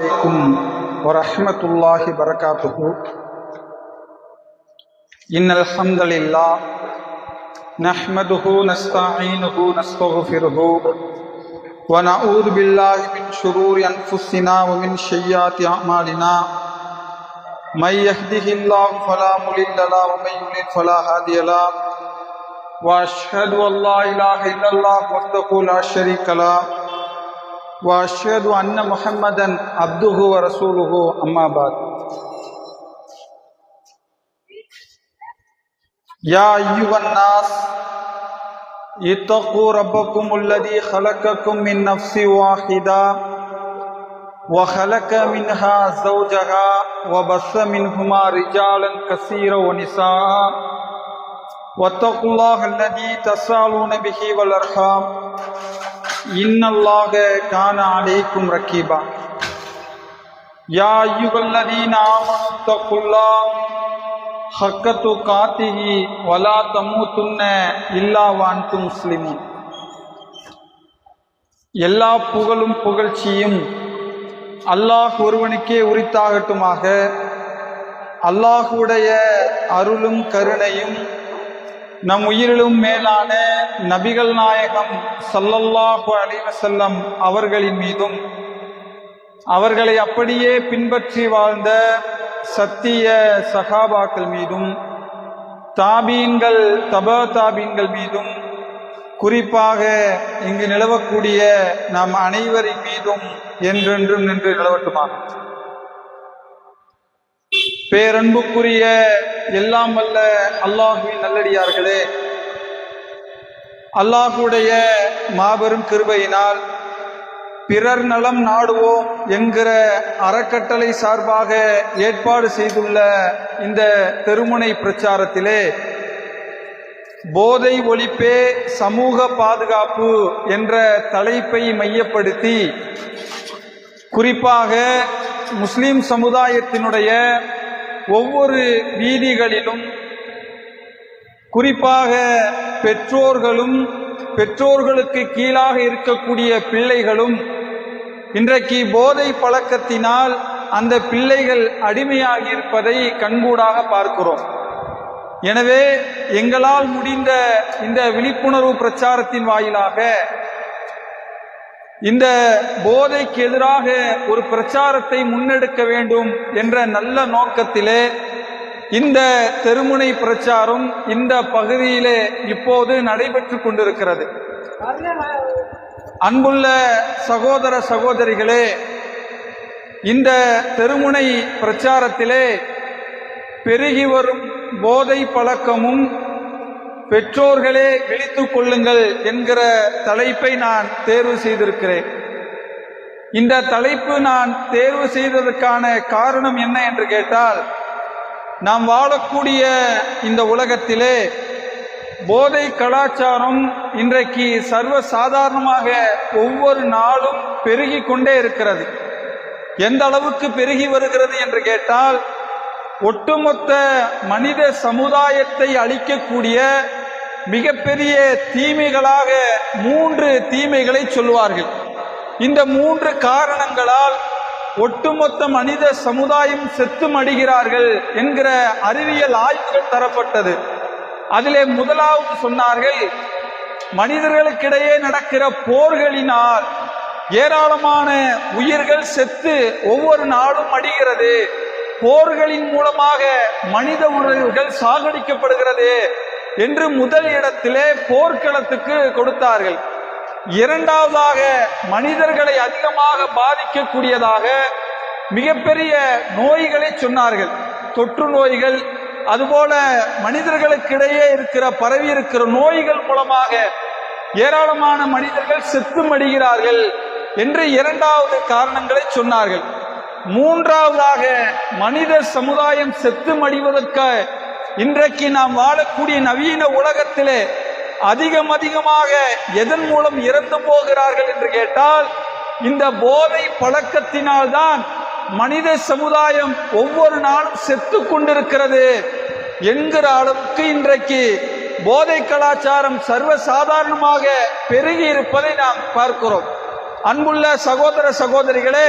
عليكم ورحمة الله وبركاته إن الحمد لله نحمده نستعينه نستغفره ونعوذ بالله من شرور أنفسنا ومن سيئات أعمالنا من يهده الله فلا مضل له ومن يضلل فلا هادي له وأشهد أن لا إله إلا الله وحده لا شريك له وأشهد أن محمدا عبده ورسوله أما بعد. يا أيها الناس اتقوا ربكم الذي خلقكم من نفس واحدة وخلق منها زوجها وبث منهما رجالا كثيرا ونساء. واتقوا الله الذي تسالون به والأرحام. இன்னல்லாக கான அலைக்கும் ரக்கீபா. யா அய்யுகல்லதீன ஆமனு தக்குல்லா ஹக்க துகாத்திஹி வலா தமுத்துன்ன இல்லா வான்தும் முஸ்லிமும் எல்லா புகழும் புகழ்ச்சியும் அல்லாஹ் ஒருவனுக்கே உரித்தாகட்டுமாக. அல்லாஹுடைய அருளும் கருணையும் நம் உயிரிலும் மேலான நபிகள் நாயகம் சல்லல்லாஹு அலிவசல்லம் அவர்களின் மீதும் அவர்களை அப்படியே பின்பற்றி வாழ்ந்த சத்திய சகாபாக்கள் மீதும் தாபீன்கள் தப தாபீன்கள் மீதும் குறிப்பாக இங்கு நிலவக்கூடிய நம் அனைவரின் மீதும் என்றென்றும் நின்று நிலவட்டுமா? பேரன்புக்குரிய எல்லாம் வல்ல அல்லாஹுவின் நல்லடியார்களே. அல்லாஹுடைய மாபெரும் கிருபையினால் பிறர் நலம் நாடுவோம் என்கிற அறக்கட்டளை சார்பாக ஏற்பாடு செய்துள்ள இந்த தெருமுனை பிரச்சாரத்திலே போதை ஒழிப்பே சமூக பாதுகாப்பு என்ற தலைப்பை மையப்படுத்தி குறிப்பாக முஸ்லிம் சமுதாயத்தினுடைய ஒவ்வொரு வீதிகளிலும் குறிப்பாக பெற்றோர்களும் பெற்றோர்களுக்கு கீழாக இருக்கக்கூடிய பிள்ளைகளும் இன்றைக்கு போதை பழக்கத்தினால் அந்த பிள்ளைகள் அடிமையாகி இருப்பதை கண்கூடாக பார்க்கிறோம். எனவே எங்களால் முடிந்த இந்த விழிப்புணர்வு பிரச்சாரத்தின் வாயிலாக இந்த போதைக்கு எதிராக ஒரு பிரச்சாரத்தை முன்னெடுக்க வேண்டும் என்ற நல்ல நோக்கத்திலே இந்த தெருமுனை பிரச்சாரம் இந்த பகுதியிலே இப்போது நடைபெற்று கொண்டிருக்கிறது. அன்புள்ள சகோதர சகோதரிகளே இந்த தெருமுனை பிரச்சாரத்திலே பெருகி வரும் போதை பழக்கமும் பெற்றோர்களே விழித்துக் கொள்ளுங்கள் என்கிற தலைப்பை நான் தேர்வு செய்திருக்கிறேன். இந்த தலைப்பு நான் தேர்வு செய்ததற்கான காரணம் என்ன என்று கேட்டால் நாம் வாழக்கூடிய இந்த உலகத்திலே போதை கலாச்சாரம் இன்றைக்கு சர்வ சாதாரணமாக ஒவ்வொரு நாளும் பெருகி கொண்டே இருக்கிறது. எந்த அளவுக்கு பெருகி வருகிறது என்று கேட்டால் ஒட்டுமொத்த மனித சமுதாயத்தை அழிக்கக்கூடிய மிகப்பெரிய தீமைகளாக மூன்று தீமைகளை சொல்வார்கள் இந்த மூன்று காரணங்களால் ஒட்டுமொத்த மனித சமுதாயம் செத்து மடிகிறார்கள் என்கிற அறிவியல் ஆய்வுகள் தரப்பட்டது. அதிலே முதலாவது சொன்னார்கள் மனிதர்களுக்கிடையே நடக்கிற போர்களினால் ஏராளமான உயிர்கள் செத்து ஒவ்வொரு நாளும் மடிகிறது போர்களின் மூலமாக மனித உறவுகள் சாகடிக்கப்படுகிறது. என்று முதல் இடத்திலே போர்க்களத்துக்கு கொடுத்தார்கள். இரண்டாவதாக மனிதர்களை அதிகமாக பாதிக்கக்கூடியதாக மிகப்பெரிய நோய்களை சொன்னார்கள். தொற்று நோய்கள் அதுபோல மனிதர்களுக்கிடையே இருக்கிற பரவி இருக்கிற நோய்கள் மூலமாக ஏராளமான மனிதர்கள் செத்து மடிகிறார்கள் என்று இரண்டாவது காரணங்களை சொன்னார்கள். மூன்றாவதாக மனித சமுதாயம் செத்து மடிவதற்கு இன்றைக்கு நாம் வாழக்கூடிய நவீன உலகத்திலே அதிகம் அதிகமாக எதன் மூலம் இறந்து போகிறார்கள் என்று கேட்டால் இந்த போதை பழக்கத்தினால்தான் மனித சமுதாயம் ஒவ்வொரு நாளும் செத்து கொண்டிருக்கிறது என்கிற அளவுக்கு இன்றைக்கு போதை கலாச்சாரம் சர்வ சாதாரணமாக பெருகி இருப்பதை நாம் பார்க்கிறோம். அன்புள்ள சகோதர சகோதரிகளே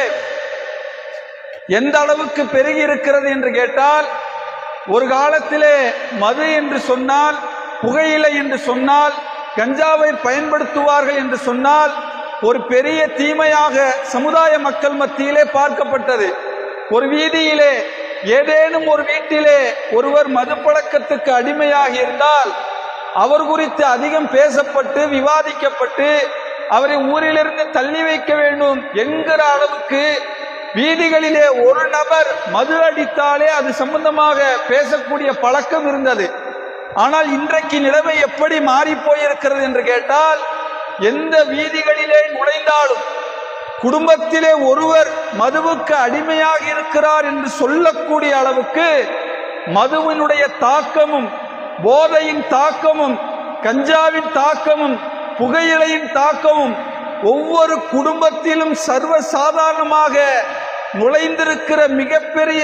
எந்த அளவுக்கு பெருகி இருக்கிறது என்று கேட்டால் ஒரு காலத்திலே மது என்று சொன்னால் புகையிலை என்று சொன்னால் கஞ்சாவை பயன்படுத்துவார்கள் என்று சொன்னால் ஒரு பெரிய தீமையாக சமுதாய மக்கள் மத்தியிலே பார்க்கப்பட்டது. ஒரு வீதியிலே ஏதேனும் ஒரு வீட்டிலே ஒருவர் மது பழக்கத்துக்கு அடிமையாக இருந்தால் அவர் குறித்து அதிகம் பேசப்பட்டு விவாதிக்கப்பட்டு அவரை ஊரிலிருந்து தள்ளி வைக்க வேண்டும் என்கிற அளவுக்கு வீதிகளிலே ஒரு நபர் மது அடித்தாலே அது சம்பந்தமாக பேசக்கூடிய பழக்கம் இருந்தது. ஆனால் இன்றைக்கு நிலைமை எப்படி மாறி போயிருக்கிறது என்று கேட்டால் எந்த வீதிகளிலே நுழைந்தாலும் குடும்பத்திலே ஒருவர் மதுவுக்கு அடிமையாக இருக்கிறார் என்று சொல்லக்கூடிய அளவுக்கு மதுவினுடைய தாக்கமும் போதையின் தாக்கமும் கஞ்சாவின் தாக்கமும் புகையிலையின் தாக்கமும் ஒவ்வொரு குடும்பத்திலும் சர்வ சாதாரணமாக நுழைந்திருக்கிற மிகப்பெரிய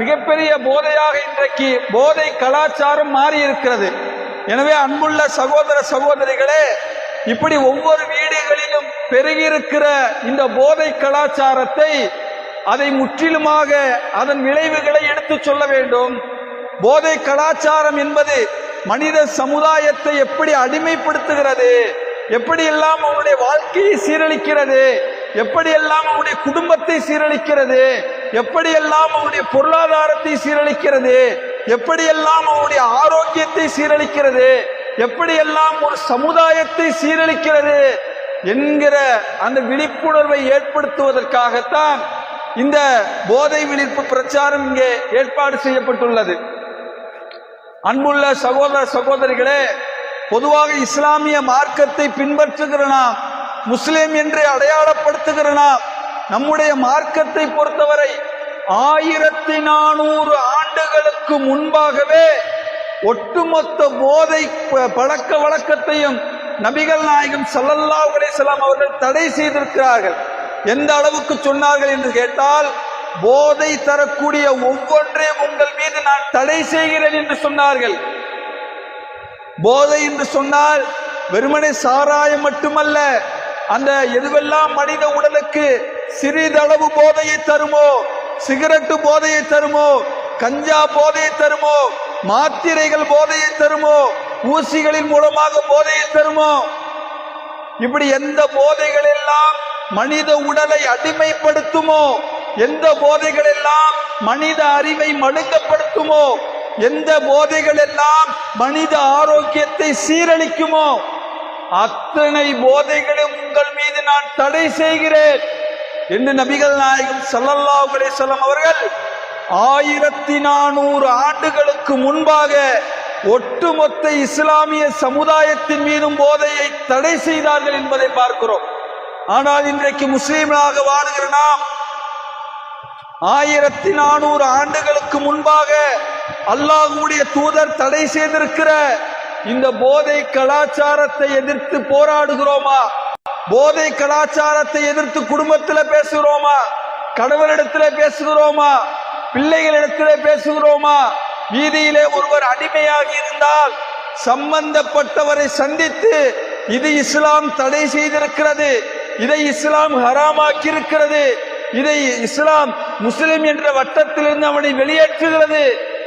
மிகப்பெரிய போதையாக இன்றைக்கு போதை கலாச்சாரம் மாறி இருக்கிறது எனவே அன்புள்ள சகோதர சகோதரிகளே இப்படி ஒவ்வொரு வீடுகளிலும் பெருகியிருக்கிற இந்த போதை கலாச்சாரத்தை அதை முற்றிலுமாக அதன் விளைவுகளை எடுத்துச் சொல்ல வேண்டும். போதை கலாச்சாரம் என்பது மனித சமுதாயத்தை எப்படி அடிமைப்படுத்துகிறது? எப்படியெல்லாம் அவனுடைய வாழ்க்கையை சீரழிக்கிறது? எப்படியெல்லாம் அவனுடைய குடும்பத்தை சீரழிக்கிறது? எப்படியெல்லாம் அவனுடைய பொருளாதாரத்தை சீரழிக்கிறது? எப்படியெல்லாம் அவனுடைய ஆரோக்கியத்தை சீரழிக்கிறது? எப்படியெல்லாம் ஒரு சமுதாயத்தை சீரழிக்கிறது என்கிற அந்த விழிப்புணர்வை ஏற்படுத்துவதற்காகத்தான் இந்த போதை விழிப்பு பிரச்சாரம் இங்கே ஏற்பாடு செய்யப்பட்டுள்ளது. அன்புள்ள சகோதர சகோதரிகளே பொதுவாக இஸ்லாமிய மார்க்கத்தை பின்பற்றுகிற நாம் முஸ்லிம் என்று அடையாளப்படுத்துகிற நாம் நம்முடைய மார்க்கத்தை பொறுத்தவரை ஆயிரத்தி நானூறு ஆண்டுகளுக்கு முன்பாகவே ஒட்டுமொத்த போதை ப- பழக்க வழக்கத்தையும் நபிகள் நாயகம் சல்லல்லா அலிசலாம் அவர்கள் தடை செய்திருக்கிறார்கள். எந்த அளவுக்கு சொன்னார்கள் என்று கேட்டால் போதை தரக்கூடிய ஒவ்வொன்றையும் உங்கள் மீது நான் தடை செய்கிறேன் என்று சொன்னார்கள். போதை என்று சொன்னால் வெறுமனை சாராயம் மட்டுமல்ல அந்த எதுவெல்லாம் மனித உடலுக்கு சிறிதளவு போதையை தருமோ சிகரெட்டு போதையை தருமோ கஞ்சா போதையை தருமோ மாத்திரைகள் போதையை தருமோ ஊசிகளின் மூலமாக போதையை தருமோ? இப்படி எந்த போதைகள் எல்லாம் மனித உடலை அடிமைப்படுத்துமோ எந்த போதைகள் எல்லாம் மனித அறிவை மழுங்கப்படுத்துமோ எந்த போதைகள் எல்லாம் மனித ஆரோக்கியத்தை சீரழிக்குமோ அத்தனை போதைகளும் உங்கள் மீது நான் தடை செய்கிறேன் என்று நபிகள் நாயகம் சல்லல்லா செல்லம் அவர்கள் ஆயிரத்தி நானூறு ஆண்டுகளுக்கு முன்பாக ஒட்டுமொத்த இஸ்லாமிய சமுதாயத்தின் மீதும் போதையை தடை செய்தார்கள் என்பதை பார்க்கிறோம். ஆனால் இன்றைக்கு முஸ்லீம்களாக வாழுகிற நாம் ஆயிரத்தி நானூறு ஆண்டுகளுக்கு முன்பாக அல்லாஹ்வுடைய தூதர் தடை செய்திருக்கிற இந்த போதை கலாச்சாரத்தை எதிர்த்து போராடுகிறோமா? போதை கலாச்சாரத்தை எதிர்த்து குடும்பத்துல பேசுகிறோமா? கணவரிடத்துல பேசுகிறோமா? பிள்ளைகளிடத்திலே பேசுகிறோமா? வீதியிலே ஒருவர் அடிமையாகி இருந்தால் சம்பந்தப்பட்டவரை சந்தித்து இது இஸ்லாம் தடை செய்திருக்கிறது இதை இஸ்லாம் ஹராமாக்கி இருக்கிறது இதை இஸ்லாம் முஸ்லிம் என்ற வட்டத்திலிருந்து அவனை வெளியேற்றுகிறது.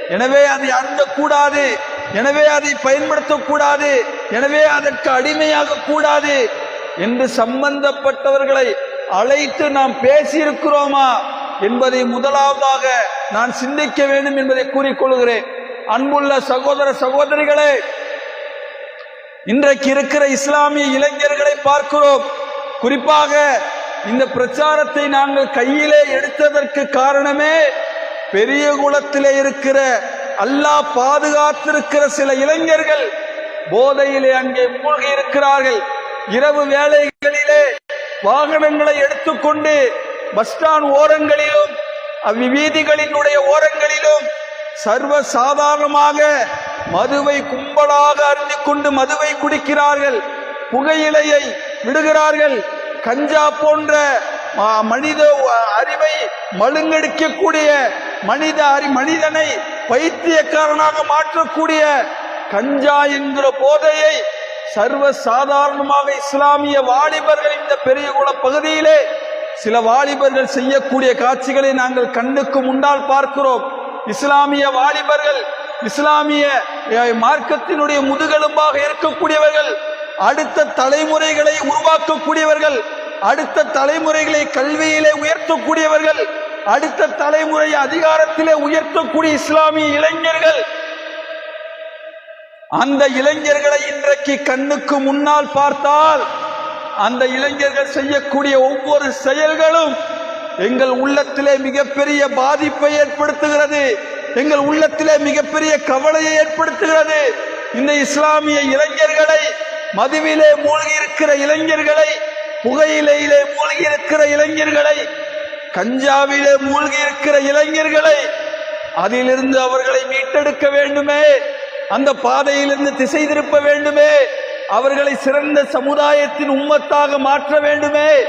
எனவே அதை அருந்தக்கூடாது. எனவே அதை பயன்படுத்தக்கூடாது. எனவே அதற்கு அடிமையாக கூடாது. என்று சம்பந்தப்பட்டவர்களை அழைத்து நாம் பேசியிருக்கிறோமா என்பதை முதலாவதாக நான் சிந்திக்க வேண்டும் என்பதை கூறிக்கொள்கிறேன். அன்புள்ள சகோதர சகோதரிகளே இன்றைக்கு இருக்கிற இஸ்லாமிய இளைஞர்களை பார்க்கிறோம். குறிப்பாக இந்த பிரச்சாரத்தை நாங்கள் கையிலே எடுத்ததற்கு காரணமே பெரிய குளத்திலே இருக்கிற அல்லாஹ் பாதுகாத்திருக்கிற சில இளைஞர்கள் போதையிலே அங்கே மூழ்கி இருக்கிறார்கள். இரவு வேலைகளிலே வாகனங்களை எடுத்துக்கொண்டு பஸ் ஸ்டாண்ட் ஓரங்களிலும் அவ்வி வீதிகளினுடைய ஓரங்களிலும் சர்வ சாதாரணமாக மதுவை கும்பலாக அருந்திக் கொண்டு மதுவை குடிக்கிறார்கள். புகையிலையை விடுகிறார்கள். கஞ்சா போன்ற மனித அறிவை மழுங்கடிக்கக்கூடிய மனித அறி மனிதனை பைத்தியக்காரனாக மாற்றக்கூடிய கஞ்சா என்கிற போதையை சர்வ சாதாரணமாக இஸ்லாமிய வாலிபர்கள் இந்த பெரிய குள பகுதியிலே சில வாலிபர்கள் செய்யக்கூடிய காட்சிகளை நாங்கள் கண்ணுக்கு முன்னால் பார்க்கிறோம். இஸ்லாமிய வாலிபர்கள் இஸ்லாமிய மார்க்கத்தினுடைய முதுகெலும்பாக இருக்கக்கூடியவர்கள் அடுத்த தலைமுறைகளை உருவாக்கக்கூடியவர்கள் அடுத்த தலைமுறைகளை கல்வியிலே உயர்த்தக்கூடியவர்கள் அடுத்த தலைமுறை அதிகாரத்திலே உயர்த்தக்கூடிய இஸ்லாமிய இளைஞர்கள். அந்த இளைஞர்களை இன்றைக்கு கண்ணுக்கு முன்னால் பார்த்தால் அந்த இளைஞர்கள் செய்யக்கூடிய ஒவ்வொரு செயல்களும் எங்கள் உள்ளத்திலே மிகப்பெரிய பாதிப்பை ஏற்படுத்துகிறது. எங்கள் உள்ளத்திலே மிகப்பெரிய கவலையை ஏற்படுத்துகிறது. இந்த இஸ்லாமிய இளைஞர்களை மதுவிலே மூழ்கி இருக்கிற இளைஞர்களை புகையிலையிலே மூழ்கி இருக்கிற இளைஞர்களை கஞ்சாவிலே மூழ்கி இருக்கிற இளைஞர்களை அதிலிருந்து அவர்களை மீட்டெடுக்க வேண்டுமே. அந்த பாதையிலிருந்து திசை திருப்ப வேண்டுமே. அவர்களை சிறந்த சமுதாயத்தின் உம்மத்தாக மாற்ற வேண்டுமே.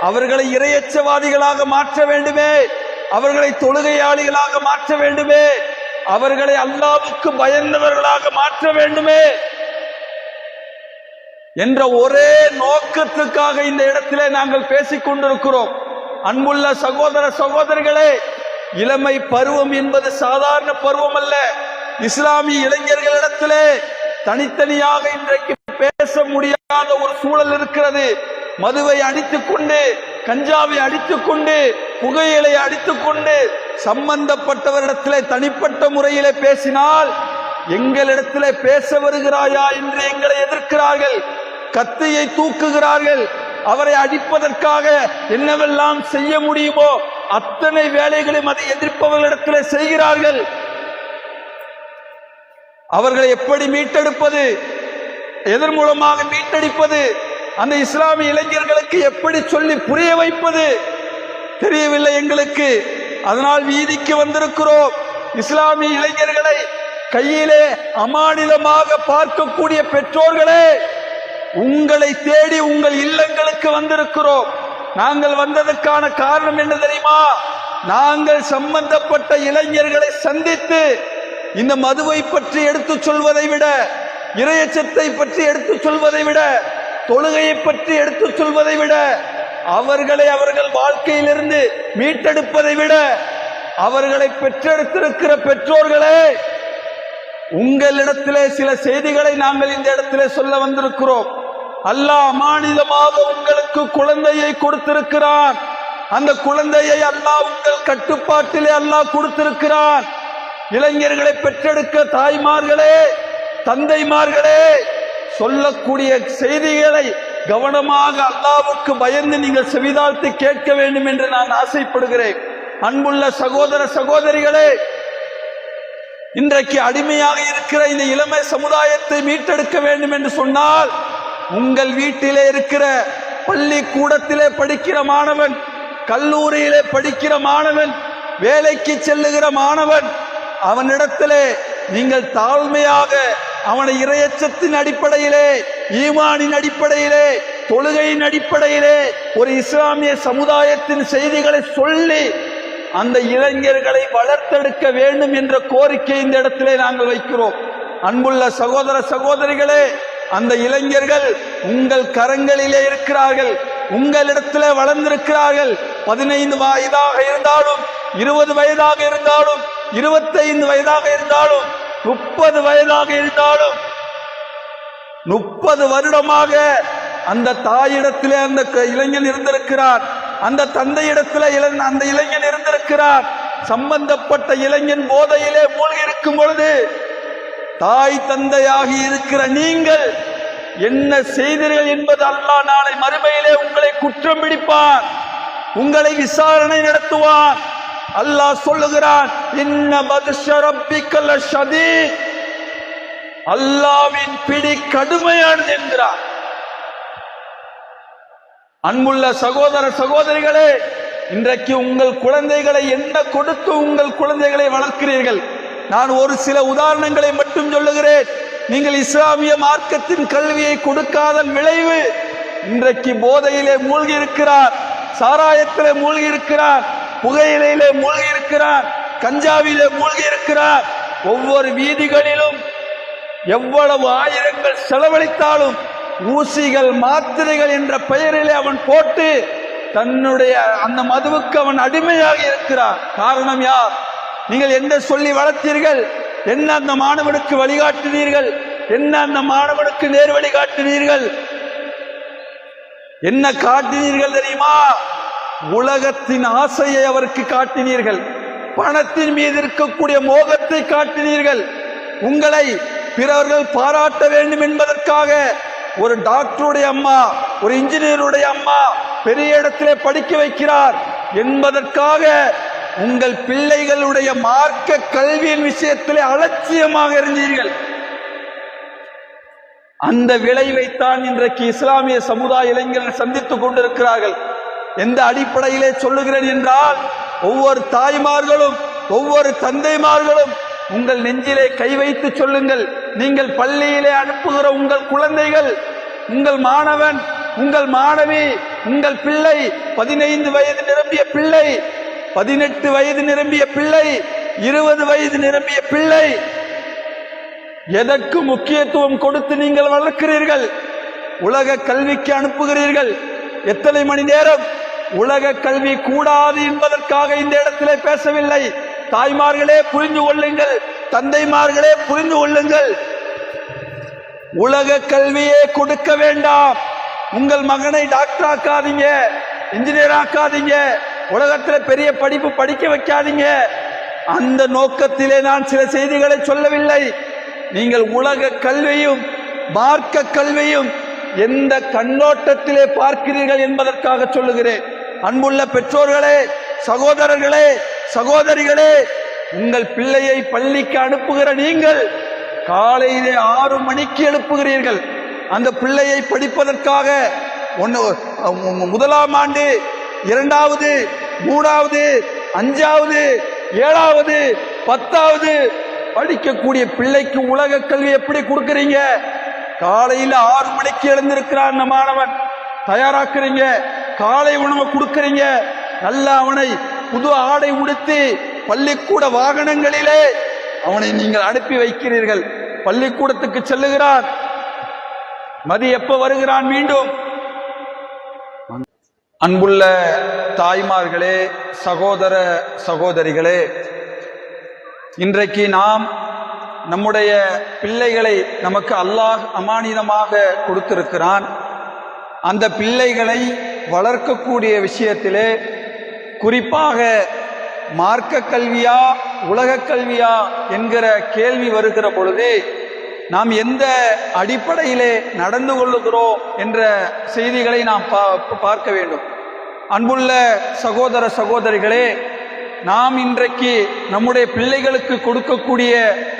அவர்களை இரையச்சவாதிகளாக மாற்ற வேண்டுமே. அவர்களை தொழுகையாளிகளாக மாற்ற வேண்டுமே. அவர்களை அல்லாவுக்கு பயந்தவர்களாக மாற்ற வேண்டுமே. என்ற ஒரே நோக்கத்துக்காக இந்த இடத்திலே நாங்கள் பேசிக் கொண்டிருக்கிறோம் அன்புள்ள சகோதர சகோதரிகளே இளமை பருவம் என்பது சாதாரண பருவம் அல்ல இஸ்லாமிய இளைஞர்களிடத்திலே தனித்தனியாக இன்றைக்கு பேச முடியாத ஒரு சூழல் இருக்கிறது. மதுவை அடித்துக் கொண்டு கஞ்சாவை அடித்துக் கொண்டு புகையிலை அடித்துக் கொண்டு சம்பந்தப்பட்டவரிடத்திலே தனிப்பட்ட முறையிலே பேசினால் எங்களிடத்திலே பேச வருகிறாயா என்று எங்களை எதிர்க்கிறார்கள். கத்தியை தூக்குகிறார்கள். அவரை அடிப்பதற்காக என்னவெல்லாம் செய்ய முடியுமோ அத்தனை வேலைகளையும் அதை எதிர்ப்பவர்களிடத்தில் செய்கிறார்கள். அவர்களை எப்படி மீட்டெடுப்பது? எதன் மூலமாக மீட்டடிப்பது? அந்த இஸ்லாமிய இளைஞர்களுக்கு எப்படி சொல்லி புரிய வைப்பது? தெரியவில்லை எங்களுக்கு. அதனால் வீதிக்கு வந்திருக்கிறோம். இஸ்லாமிய இளைஞர்களை கையிலே அமானிதமாக பார்க்கக்கூடிய பெற்றோர்களே உங்களை தேடி உங்கள் இல்லங்களுக்கு வந்திருக்கிறோம். நாங்கள் வந்ததற்கான காரணம் என்ன தெரியுமா? நாங்கள் சம்பந்தப்பட்ட இளைஞர்களை சந்தித்து இந்த மதுவை பற்றி எடுத்துச் சொல்வதை விட இரையச்சத்தை பற்றி எடுத்துச் சொல்வதை விட தொழுகையை பற்றி எடுத்துச் சொல்வதை விட அவர்களை அவர்கள் வாழ்க்கையிலிருந்து மீட்டெடுப்பதை விட அவர்களை பெற்றெடுத்திருக்கிற பெற்றோர்களே உங்களிடத்திலே சில செய்திகளை நாங்கள் இந்த இடத்திலே சொல்ல வந்திருக்கிறோம். அல்லாஹ் அமானிதமாக உங்களுக்கு குழந்தையை கொடுத்திருக்கிறான். அந்த குழந்தையை அல்லாஹ் உங்கள் கட்டுப்பாட்டிலே அல்லாஹ் கொடுத்திருக்கிறான். இளைஞர்களை பெற்றெடுக்க தாய்மார்களே தந்தைமார்களே சொல்லக்கூடிய செய்திகளை கவனமாக அல்லாவுக்கு பயந்து நீங்கள் செவிதாழ்த்து கேட்க வேண்டும் என்று நான் ஆசைப்படுகிறேன். அன்புள்ள சகோதர சகோதரிகளே இன்றைக்கு அடிமையாக இருக்கிற இந்த இளமை சமுதாயத்தை மீட்டெடுக்க வேண்டும் என்று சொன்னால் உங்கள் வீட்டிலே இருக்கிற பள்ளி கூடத்திலே படிக்கிற மாணவன் கல்லூரியிலே படிக்கிற மாணவன் வேலைக்கு செல்லுகிற மாணவன் அவனிடத்திலே நீங்கள் தாழ்மையாக அவனை இரையச்சத்தின் அடிப்படையிலே ஈமானின் அடிப்படையிலே தொழுகையின் அடிப்படையிலே ஒரு இஸ்லாமிய சமுதாயத்தின் செய்திகளை சொல்லி அந்த இளைஞர்களை வளர்த்தெடுக்க வேண்டும் என்ற கோரிக்கை இந்த இடத்திலே நாங்கள் வைக்கிறோம். அன்புள்ள சகோதர சகோதரிகளே அந்த இளைஞர்கள் உங்கள் கரங்களிலே இருக்கிறார்கள் உங்களிடத்திலே வளர்ந்திருக்கிறார்கள். பதினைந்து வயதாக இருந்தாலும் இருபது வயதாக இருந்தாலும் இருபத்தைந்து வயதாக இருந்தாலும் முப்பது வயதாக இருந்தாலும் முப்பது வருடமாக அந்த தாயிடத்திலே அந்த க- இளைஞன் இருந்திருக்கிறார். அந்த தந்தையிடத்தில் இளன் அந்த இளைஞன் இருந்திருக்கிறார். சம்பந்தப்பட்ட இளைஞன் போதையிலே மூழ்கி இருக்கும் பொழுது தாய் தந்தையாகி இருக்கிற நீங்கள் என்ன செய்தீர்கள் என்பது அல்லாஹ் நாளை மறுமையிலே உங்களை குற்றம் பிடிப்பான். உங்களை விசாரணை நடத்துவான். அல்லாஹ் சொல்லுகிறான் அல்லாவின் பிடி கடுமையானது என்கிறார். அன்புள்ள சகோதர சகோதரிகளே இன்றைக்கு உங்கள் குழந்தைகளை என்ன கொடுத்து உங்கள் குழந்தைகளை வளர்க்கிறீர்கள்? நான் ஒரு சில உதாரணங்களை மட்டும் சொல்லுகிறேன். நீங்கள் இஸ்லாமிய மார்க்கத்தின் கல்வியை கொடுக்காத விளைவு இன்றைக்கு போதையிலே மூழ்கி இருக்கிறார் சாராயத்திலே மூழ்கி இருக்கிறார் புகையிலையிலே மூழ்கி இருக்கிறார் கஞ்சாவிலே மூழ்கி இருக்கிறார் ஒவ்வொரு வீதிகளிலும் எவ்வளவு ஆயிரங்கள் செலவழித்தாலும் ஊசிகள் மாத்திரைகள் என்ற பெயரிலே அவன் போட்டு தன்னுடைய அந்த மதுவுக்கு அவன் அடிமையாக இருக்கிறான். காரணம் யார்? நீங்கள் என்ன சொல்லி வளர்த்தீர்கள்? என்ன அந்த மாணவனுக்கு வழிகாட்டினீர்கள்? என்ன அந்த மாணவனுக்கு நேர் வழிகாட்டினீர்கள் என்ன காட்டினீர்கள் தெரியுமா? உலகத்தின் ஆசையை அவருக்கு காட்டினீர்கள். பணத்தின் மீது இருக்கக்கூடிய மோகத்தை காட்டினீர்கள். உங்களை பிறர்கள் பாராட்ட வேண்டும் என்பதற்காக ஒரு டாக்டருடைய அம்மா ஒரு இன்ஜினியருடைய அம்மா பெரிய இடத்திலே படிக்க வைக்கிறார் என்பதற்காக உங்கள் பிள்ளைகளுடைய மார்க்க கல்வியின் விஷயத்திலே அலட்சியமாக இருந்தீர்கள். அந்த விளைவைத்தான் இன்றைக்கு இஸ்லாமிய சமுதாய இளைஞர்கள் சந்தித்துக் கொண்டிருக்கிறார்கள். எந்த அடிப்படையிலே சொல்லுகிறேன் என்றால் ஒவ்வொரு தாய்மார்களும் ஒவ்வொரு தந்தைமார்களும் உங்கள் நெஞ்சிலே கை வைத்து சொல்லுங்கள். நீங்கள் பள்ளியிலே அனுப்புகிற உங்கள் குழந்தைகள் உங்கள் மாணவன் உங்கள் மாணவி உங்கள் பிள்ளை பதினைந்து வயது நிரம்பிய பிள்ளை பதினெட்டு வயது நிரம்பிய பிள்ளை இருபது வயது நிரம்பிய பிள்ளை. எதற்கு முக்கியத்துவம் கொடுத்து நீங்கள் வளர்க்கிறீர்கள்? உலக கல்விக்கு அனுப்புகிறீர்கள். எத்தனை மணி நேரம்? உலக கல்வி கூடாது என்பதற்காக இந்த இடத்திலே பேசவில்லை. தாய்மார்களே புரிந்து கொள்ளுங்கள். தந்தைமார்களே புரிந்து கொள்ளுங்கள். உலக கல்வியே கொடுக்க வேண்டாம். உங்கள் மகனை டாக்டர் ஆக்காதீங்க. இன்ஜினியர் ஆக்காதீங்க. உலகத்தில் பெரிய படிப்பு படிக்க வைக்காதீங்க. அந்த நோக்கத்திலே நான் சில செய்திகளை சொல்லவில்லை. நீங்கள் உலக கல்வியும் மார்க்க கல்வியும் எந்த கண்ணோட்டத்திலே பார்க்கிறீர்கள் என்பதற்காக சொல்லுகிறேன். அன்புள்ள பெற்றோர்களே சகோதரர்களே சகோதரிகளே உங்கள் பிள்ளையை பள்ளிக்கு அனுப்புகிற நீங்கள் காலையிலே ஆறு மணிக்கு எழுப்புகிறீர்கள். அந்த பிள்ளையை படிப்பதற்காக ஒன்று முதலாம் ஆண்டு இரண்டாவது மூணாவது அஞ்சாவது ஏழாவது பத்தாவது படிக்கக்கூடிய பிள்ளைக்கு உலக கல்வி எப்படி கொடுக்கறீங்க? காலையில் ஆறு மணிக்கு எழுந்திருக்கிறான் அந்த மாணவன். தயாராக்குறீங்க. காலை உணவு கொடுக்கறீங்க. நல்ல அவனை புது ஆடை உடுத்தி பள்ளிக்கூட வாகனங்களிலே அவனை நீங்கள் அனுப்பி வைக்கிறீர்கள். பள்ளிக்கூடத்துக்கு செல்லுகிறான் மதி எப்ப வருகிறான் மீண்டும்? அன்புள்ள தாய்மார்களே சகோதர சகோதரிகளே இன்றைக்கு நாம் நம்முடைய பிள்ளைகளை நமக்கு அல்லாஹ் அமானிதமாக கொடுத்திருக்கிறான். அந்த பிள்ளைகளை வளர்க்கக்கூடிய விஷயத்திலே குறிப்பாக மார்க்க கல்வியா உலக கல்வியா என்கிற கேள்வி வருகிற பொழுது நாம் எந்த அடிப்படையிலே நடந்து கொள்ளுகிறோம் என்ற செய்திகளை நாம் பார்க்க வேண்டும். அன்புள்ள சகோதர சகோதரிகளே நாம் இன்றைக்கு நம்முடைய பிள்ளைகளுக்கு கொடுக்கக்கூடிய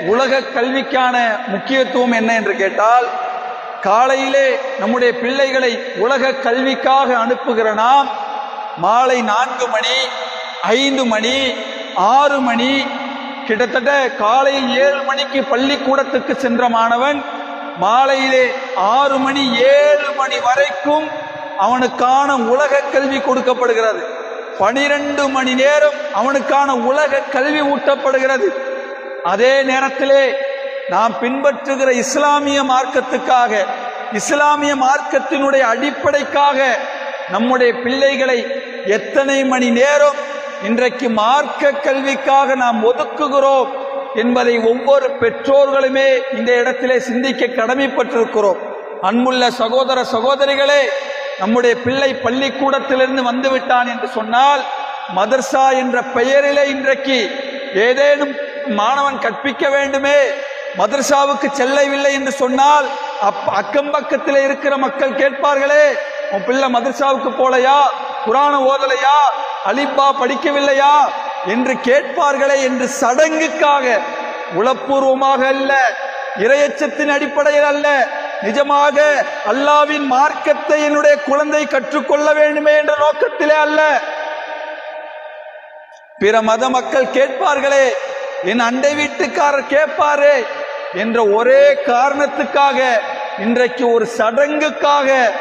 உலக கல்விக்கான முக்கியத்துவம் என்ன என்று கேட்டால் காலையிலே நம்முடைய பிள்ளைகளை உலக கல்விக்காக அனுப்புகிற நாம் மாலை நான்கு மணி ஐந்து மணி ஆறு மணி கிட்டத்தட்ட காலை ஏழு மணிக்கு பள்ளிக்கூடத்துக்கு சென்ற மாணவன் மாலையிலே ஆறு மணி ஏழு மணி வரைக்கும் அவனுக்கான உலக கல்வி கொடுக்கப்படுகிறது. பனிரெண்டு மணி நேரம் அவனுக்கான உலக கல்வி ஊட்டப்படுகிறது. அதே நேரத்திலே நாம் பின்பற்றுகிற இஸ்லாமிய மார்க்கத்துக்காக இஸ்லாமிய மார்க்கத்தினுடைய அடிப்படைக்காக நம்முடைய பிள்ளைகளை எத்தனை மணி நேரம் இன்றைக்கு மார்க்க கல்விக்காக நாம் ஒதுக்குகிறோம் என்பதை ஒவ்வொரு பெற்றோர்களுமே இந்த இடத்திலே சிந்திக்க கடமைப்பட்டிருக்கிறோம். அன்புள்ள சகோதர சகோதரிகளே நம்முடைய பிள்ளை பள்ளிக்கூடத்திலிருந்து வந்து விட்டான் என்று சொன்னால் மதர்சா என்ற பெயரிலே இன்றைக்கு ஏதேனும் மாணவன் கற்பிக்க வேண்டுமே மதர்சாவுக்கு செல்லவில்லை என்று சொன்னால் அப் அக்கம் பக்கத்தில் இருக்கிற மக்கள் கேட்பார்களே உன் பிள்ளை மதர்சாவுக்கு போலையா? குரான ஓதலையா? அலிப்பா படிக்கவில்லையா? என்று கேட்பார்களே என்று சடங்குக்காக. உளப்பூர்வமாக அல்ல இரையச்சத்தின் அடிப்படையில் அல்ல. நிஜமாக அல்லாவின் மார்க்கத்தை என்னுடைய குழந்தை கற்றுக்கொள்ள வேண்டுமே என்ற நோக்கத்திலே அல்ல. பிற மத மக்கள் கேட்பார்களே என் அண்டை வீட்டுக்காரர் கேட்பாரே என்ற ஒரே காரணத்துக்காக இன்றைக்கு ஒரு சடங்குக்காக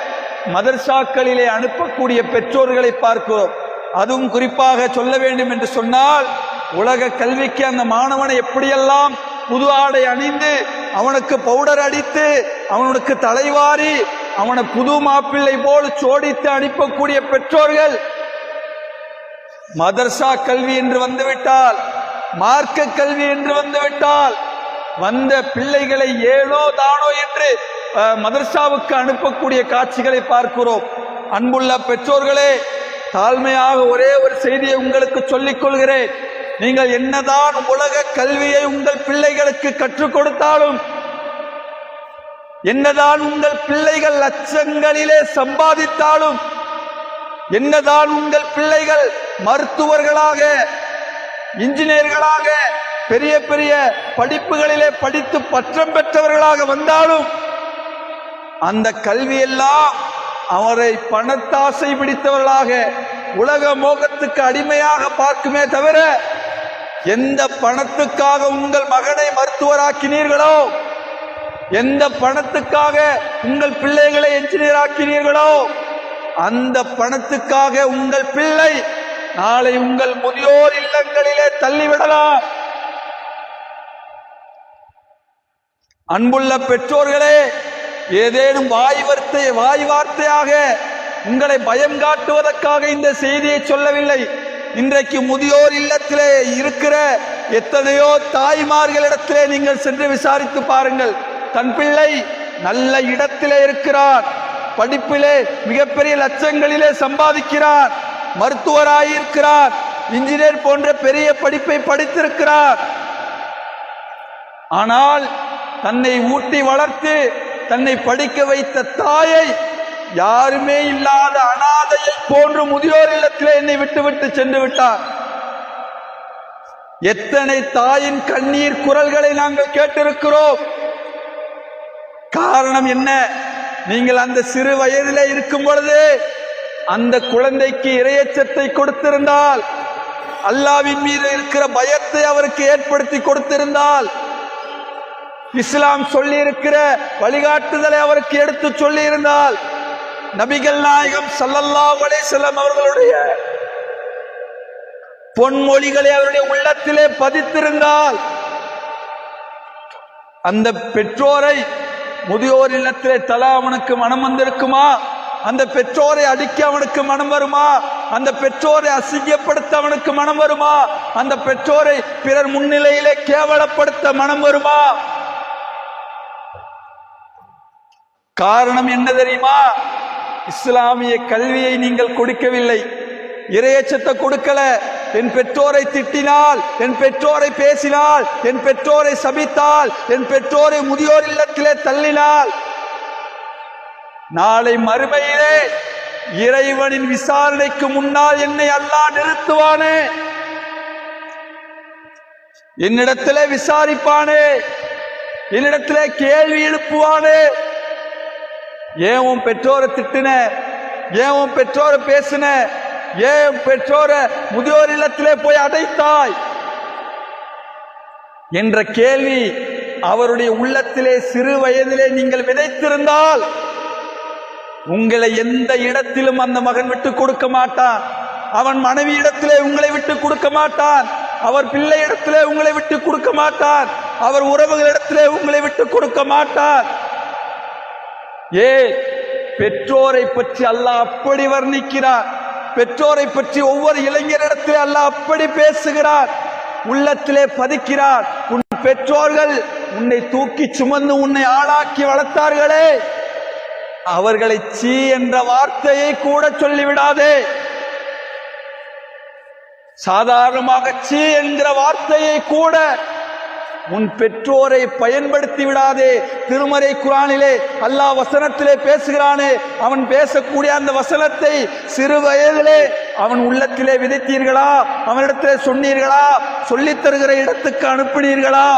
மதர்சாக்களிலே அனுப்பக்கூடிய பெற்றோர்களை பார்க்கிறோம். அதுவும் குறிப்பாக சொல்ல வேண்டும் என்று சொன்னால் உலக கல்விக்கு அந்த மாணவனை எப்படியெல்லாம் புது ஆடை அணிந்து அவனுக்கு பவுடர் அடித்து அவனுக்கு தலைவாரி அவனை புது மாப்பிள்ளை போல் சோடித்து அனுப்பக்கூடிய பெற்றோர்கள் மதர்சா கல்வி என்று வந்துவிட்டால் மார்க்க கல்வி என்று வந்துவிட்டால் வந்த பிள்ளைகளை ஏனோ தானோ என்று மதர்சாவுக்கு அனுப்பக்கூடிய காட்சிகளை பார்க்கிறோம். அன்புள்ள பெற்றோர்களே தாழ்மையாக ஒரே ஒரு செய்தியை உங்களுக்கு சொல்லிக் கொள்கிறேன். நீங்கள் என்னதான் உலக கல்வியை உங்கள் பிள்ளைகளுக்கு கற்றுக் கொடுத்தாலும் என்னதான் உங்கள் பிள்ளைகள் லட்சங்களிலே சம்பாதித்தாலும் என்னதான் உங்கள் பிள்ளைகள் மருத்துவர்களாக இன்ஜினியர்களாக பெரிய பெரிய படிப்புகளிலே படித்து பற்றம் பெற்றவர்களாக வந்தாலும் அந்த கல்வியெல்லாம் அவரை பணத்தாசை பிடித்தவர்களாக உலக மோகத்துக்கு அடிமையாக பார்க்குமே தவிர எந்த பணத்துக்காக உங்கள் மகனை மருத்துவராக்கினீர்களோ எந்த பணத்துக்காக உங்கள் பிள்ளைகளை என்ஜினியர் ஆக்கினீர்களோ அந்த பணத்துக்காக உங்கள் பிள்ளை நாளை உங்கள் முதியோர் இல்லங்களிலே தள்ளிவிடலாம். அன்புள்ள பெற்றோர்களே ஏதேனும் வாய் வார்த்தை வாய் வார்த்தையாக உங்களை பயம் காட்டுவதற்காக இந்த செய்தியை சொல்லவில்லை. இன்றைக்கு முதியோர் இல்லத்திலே இருக்கிற எத்தனையோ தாய்மார்களிடத்திலே நீங்கள் சென்று விசாரித்து பாருங்கள். தன் பிள்ளை நல்ல இடத்திலே இருக்கிறார். படிப்பிலே மிகப்பெரிய லட்சங்களிலே சம்பாதிக்கிறார். மருத்துவராயிருக்கிறார். இன்ஜினியர் போன்ற பெரிய படிப்பை படித்திருக்கிறார். ஆனால் தன்னை ஊட்டி வளர்த்து தன்னை படிக்க வைத்த தாயை யாருமே இல்லாத அனாதையை போன்று முதியோர் இல்லத்தில் என்னை விட்டுவிட்டு சென்று விட்டார். எத்தனை தாயின் கண்ணீர் குரல்களை நாங்கள் கேட்டிருக்கிறோம். காரணம் என்ன? நீங்கள் அந்த சிறு வயதிலே இருக்கும் பொழுது அந்த குழந்தைக்கு இரையச்சத்தை கொடுத்திருந்தால் அல்லாவின் மீது இருக்கிற பயத்தை அவருக்கு ஏற்படுத்தி கொடுத்திருந்தால் இஸ்லாம் சொல்லி இருக்கிற வழிகாட்டுதலை அவருக்கு எடுத்து சொல்லி இருந்தால் நபிகள் நாயகம் சல்லல்லா அலைஹி அவர்களுடைய பொன்மொழிகளை அவருடைய உள்ளத்திலே பதித்திருந்தால் அந்த பெற்றோரை முதியோர் இல்லத்திலே தலா அவனுக்கு மனம் வந்திருக்குமா? அந்த பெற்றோரை அடிக்க அவனுக்கு மனம் வருமா? அந்த பெற்றோரை அசிங்கப்படுத்த அவனுக்கு மனம் வருமா? அந்த பெற்றோரை பிறர் முன்னிலையிலே கேவலப்படுத்த மனம் வருமா? காரணம் என்ன தெரியுமா? இஸ்லாமிய கல்வியை நீங்கள் கொடுக்கவில்லை. இரையச்சத்தை கொடுக்கல. என் பெற்றோரை திட்டினால் என் பெற்றோரை பேசினால் என் பெற்றோரை சபித்தால் என் பெற்றோரை முதியோர் இல்லத்திலே தள்ளினால் நாளை மறுமையிலே இறைவனின் விசாரணைக்கு முன்னால் என்னை அல்லாஹ் நிறுத்துவானே. என்னிடத்திலே விசாரிப்பானே. என்னிடத்திலே கேள்வி எழுப்புவானே. ஏன் உன் பெற்றோரை திட்டின? ஏன் உன் பெற்றோரை பேசின? ஏன் பெற்றோரை முதியோர் இல்லத்திலே போய் அடைத்தாய்? என்ற கேள்வி அவருடைய உள்ளத்திலே சிறு வயதிலே நீங்கள் விதைத்திருந்தால் உங்களை எந்த இடத்திலும் அந்த மகன் விட்டு கொடுக்க மாட்டான். அவன் மனைவி இடத்திலே உங்களை விட்டு கொடுக்க மாட்டான். அவர் பிள்ளை இடத்திலே உங்களை விட்டு கொடுக்க மாட்டான். அவர் உறவுகளிடத்திலே உங்களை விட்டு கொடுக்க மாட்டான். ஏ பெற்றோரை பற்றி அல்லாஹ் அப்படி வர்ணிக்கிறார். பெற்றோரை பற்றி ஒவ்வொரு இளைஞரிடத்தில் அல்லாஹ் அப்படி பேசுகிறார். உள்ளத்திலே பதிக்கிறார். உன் பெற்றோர்கள் உன்னை தூக்கி சுமந்து உன்னை ஆளாக்கி வளர்த்தார்களே. அவர்களை சீ என்ற வார்த்தையை கூட சொல்லிவிடாதே. சாதாரணமாக சீ என்கிற வார்த்தையை கூட உன் பெற்றோரை பயன்படுத்தி விடாதே. திருமறை குரானிலே அல்லாஹ் வசனத்திலே பேசுகிறானே. அவன் பேசக்கூடிய அந்த வசனத்தை சிறு வயதிலே அவன் உள்ளத்திலே விதைத்தீர்களா? அவனிடத்திலே சொன்னீர்களா? சொல்லித் தருகிற இடத்துக்கு அனுப்பினீர்களா?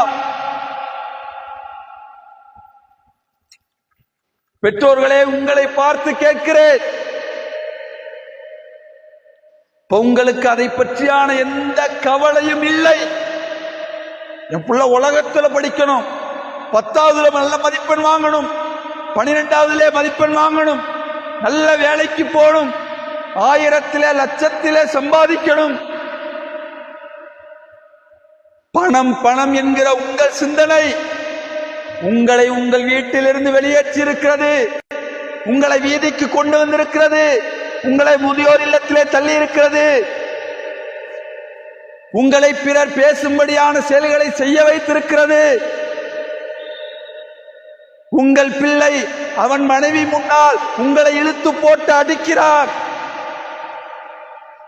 பெற்றோர்களே உங்களை பார்த்து கேட்கிறேன். இப்ப உங்களுக்கு அதை பற்றியான எந்த கவலையும் இல்லை. என் புள்ள உலகத்துல படிக்கணும்? பத்தாவதுல நல்ல மதிப்பெண் வாங்கணும். பனிரெண்டாவதுல மதிப்பெண் வாங்கணும். நல்ல வேலைக்கு போகணும். ஆயிரத்தில லட்சத்தில சம்பாதிக்கணும். பணம் பணம் என்கிற உங்கள் சிந்தனை உங்களை உங்கள் வீட்டிலிருந்து வெளியேற்றி இருக்கிறது உங்களை வீதிக்கு கொண்டு வந்திருக்கிறது. உங்களை முதியோர் இல்லத்திலே தள்ளி இருக்கிறது உங்களை பிறர் பேசும்படியான செயல்களை செய்ய வைத்திருக்கிறது. உங்கள் பிள்ளை அவன் மனைவி முன்னால் உங்களை இழுத்து போட்டு அடிக்கிறார்.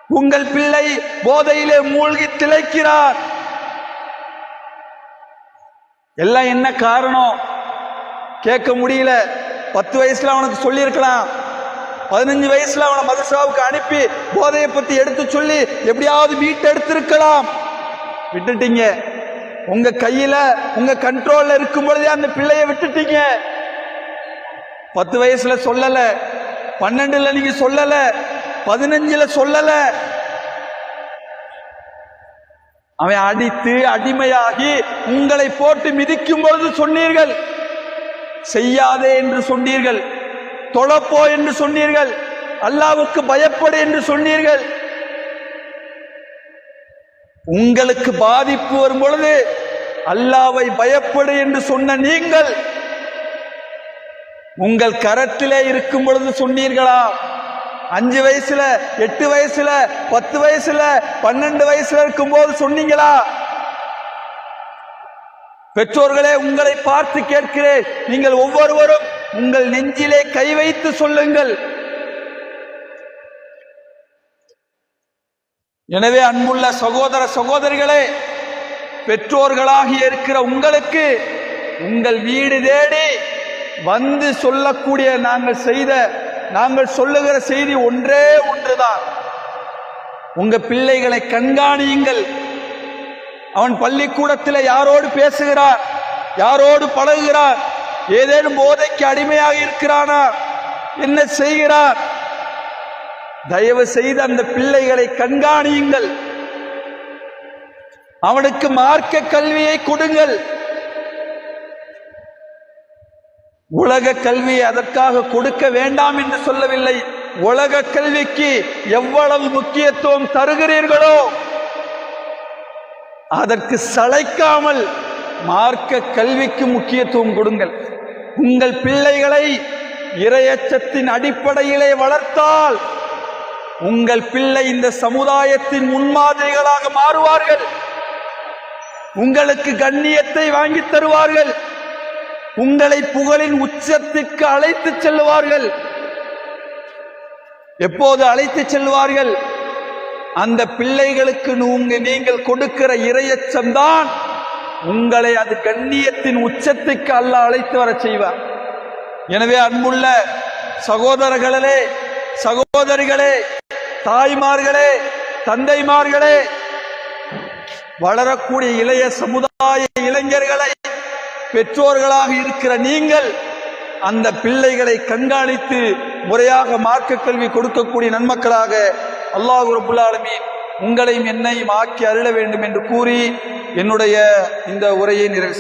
உங்கள் பிள்ளை போதையிலே மூழ்கி திளைக்கிறார். எல்லாம் என்ன காரணம்? கேட்க முடியல. பத்து வயசுல அவனுக்கு சொல்லியிருக்கலாம். இருக்கலாம் பதினஞ்சு வயசுல அவனை மதரசாவுக்கு அனுப்பி போதையை பத்தி எடுத்து சொல்லி எப்படியாவது மீட்டு எடுத்திருக்கலாம் விட்டுட்டீங்க. உங்க கையில உங்க கண்ட்ரோல்ல இருக்கும் பொழுதே அந்த பிள்ளைய விட்டுட்டீங்க. பத்து வயசுல சொல்லல. பன்னெண்டுல நீங்க சொல்லல. பதினஞ்சுல சொல்லல. அவன் அடித்து அடிமையாகி உங்களை போட்டு மிதிக்கும் பொழுது சொன்னீர்கள். செய்யாதே என்று சொன்னீர்கள். தொழப்போ என்று சொன்னீர்கள். அல்லாவுக்கு பயப்படு என்று சொன்னீர்கள். உங்களுக்கு பாதிப்பு வரும் பொழுது அல்லாவை பயப்படு என்று சொன்ன நீங்கள் உங்கள் கரத்திலே இருக்கும் பொழுது சொன்னீர்களா? அஞ்சு வயசுல எட்டு வயசுல பத்து வயசுல பன்னெண்டு வயசுல இருக்கும் போது சொன்னீங்களா? பெற்றோர்களே உங்களை பார்த்து கேட்கிறேன். நீங்கள் ஒவ்வொருவரும் உங்கள் நெஞ்சிலே கை வைத்து சொல்லுங்கள். எனவே அன்புள்ள சகோதர சகோதரிகளே பெற்றோர்களாகி இருக்கிற உங்களுக்கு உங்கள் வீடு தேடி வந்து சொல்லக்கூடிய நாங்கள் செய்த நாங்கள் சொல்லுகிற செய்தி ஒன்றே ஒன்றுதான். உங்க பிள்ளைகளை கண்காணியுங்கள். அவன் பள்ளிக்கூடத்தில் யாரோடு பேசுகிறார்? யாரோடு பழகுகிறார்? ஏதேனும் போதைக்கு அடிமையாக இருக்கிறானா? என்ன செய்கிறார்? தயவு செய்து அந்த பிள்ளைகளை கண்காணியுங்கள். அவனுக்கு மார்க்க கல்வியை கொடுங்கள். உலக கல்வியை அதற்காக கொடுக்க வேண்டாம் என்று சொல்லவில்லை. உலக கல்விக்கு எவ்வளவு முக்கியத்துவம் தருகிறீர்களோ அதற்கு சளைக்காமல் மார்க்க கல்விக்கு முக்கியத்துவம் கொடுங்கள். உங்கள் பிள்ளைகளை இரையச்சத்தின் அடிப்படையிலே வளர்த்தால் உங்கள் பிள்ளை இந்த சமுதாயத்தின் முன்மாதிரிகளாக மாறுவார்கள். உங்களுக்கு கண்ணியத்தை வாங்கி தருவார்கள். உங்களை புகழின் உச்சத்திற்கு அழைத்து செல்லுவார்கள். எப்போது அழைத்து செல்வார்கள் அந்த பிள்ளைகளுக்கு நீங்கள் கொடுக்கிற இரையச்சம்தான் உங்களை அது கண்ணியத்தின் உச்சத்துக்கு அல்ல அழைத்து வர செய்வார். எனவே அன்புள்ள சகோதரர்களே சகோதரிகளே தாய்மார்களே தந்தைமார்களே வளரக்கூடிய இளைய சமுதாய இளைஞர்களை பெற்றோர்களாக இருக்கிற நீங்கள் அந்த பிள்ளைகளை கண்காணித்து முறையாக மார்க்க கல்வி கொடுக்கக்கூடிய நன்மக்களாக அல்லாஹ் ரபுல்லாலுமீன் உங்களையும் என்னையும் ஆக்கி அருள வேண்டும் என்று கூறி என்னுடைய இந்த உரையை நிறைவு